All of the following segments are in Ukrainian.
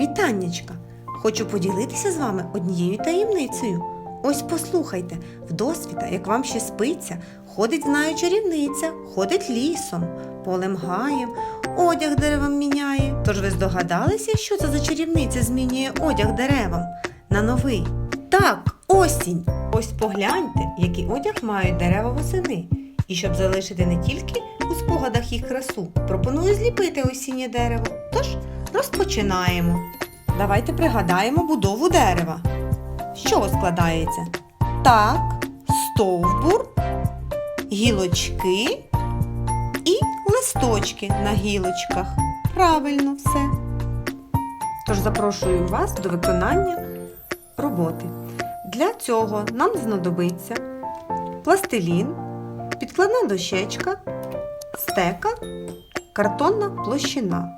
Вітаннячка! Хочу поділитися з вами однією таємницею. Ось послухайте, вдосвіта, як вам ще спиться, ходить знаю чарівниця, ходить лісом, полем гаєм, одяг деревам міняє. Тож ви здогадалися, що це за чарівниця змінює одяг деревам на новий? Так, осінь! Ось погляньте, який одяг мають дерева восени. І щоб залишити не тільки у спогадах їх красу, пропоную зліпити осіннє дерево. Тож розпочинаємо. Давайте пригадаємо будову дерева. З чого складається? Так, стовбур, гілочки і листочки на гілочках. Правильно все. Тож запрошую вас до виконання роботи. Для цього нам знадобиться пластилін, підкладна дощечка, стека, картонна площина.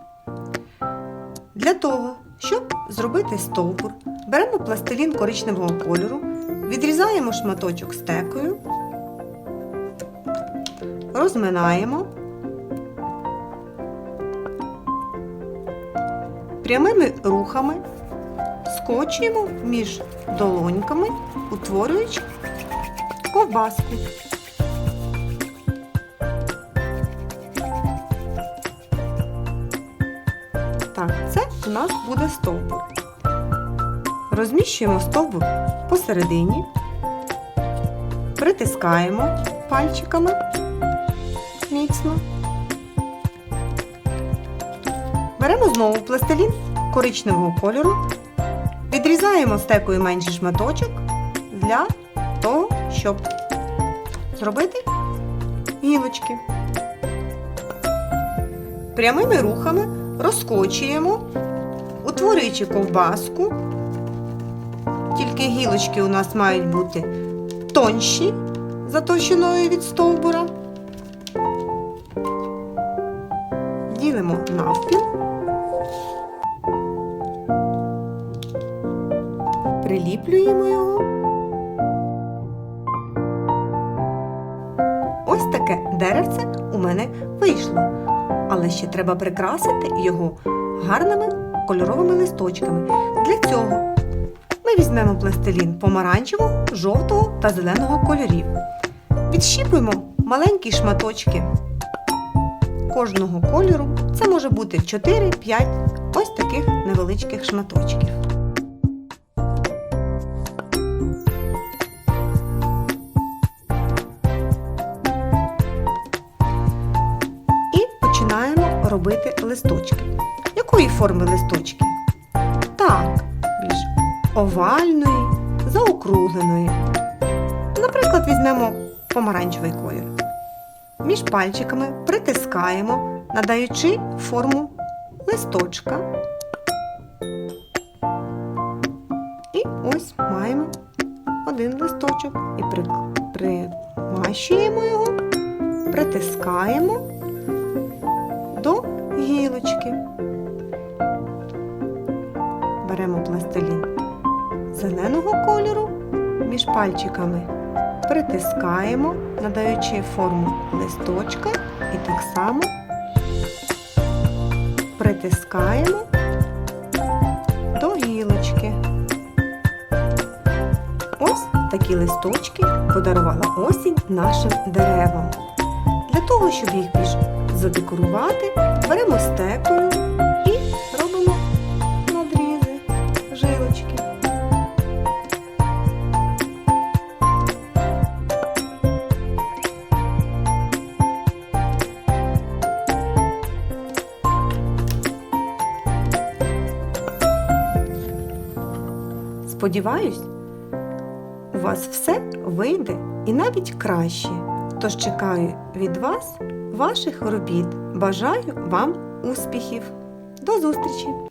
Для того, щоб зробити стовбур, беремо пластилін коричневого кольору, відрізаємо шматочок стекою, розминаємо, прямими рухами скочуємо між долоньками, утворюючи ковбаску. Це у нас буде стовбур. Розміщуємо стовбур посередині, притискаємо пальчиками міцно. Беремо знову пластилін коричневого кольору, відрізаємо стекою менший шматочок для того, щоб зробити гілочки. Прямими рухами розкочуємо, утворюючи ковбаску. Тільки гілочки у нас мають бути тонші за товщиною від стовбура. Ділимо навпіл. Приліплюємо його. Ось таке деревце у мене вийшло. Але ще треба прикрасити його гарними кольоровими листочками. Для цього ми візьмемо пластилін помаранчевого, жовтого та зеленого кольорів. Відщіпуємо маленькі шматочки кожного кольору. Це може бути 4-5 ось таких невеличких шматочків. Робити листочки. Якої форми листочки? Так, більш овальної, заокругленої. Наприклад, візьмемо помаранчевий колір. Між пальчиками притискаємо, надаючи форму листочка. І ось маємо один листочок і примащуємо його, притискаємо до гілочки. Беремо пластилін зеленого кольору між пальчиками притискаємо, надаючи форму листочка і так само притискаємо до гілочки. Ось такі листочки подарувала осінь нашим деревам. Для того, щоб їх більш задекорувати, беремо стекою і робимо надрізи, жилочки. Сподіваюсь, у вас все вийде і навіть краще. Тож чекаю від вас ваших робіт. Бажаю вам успіхів. До зустрічі!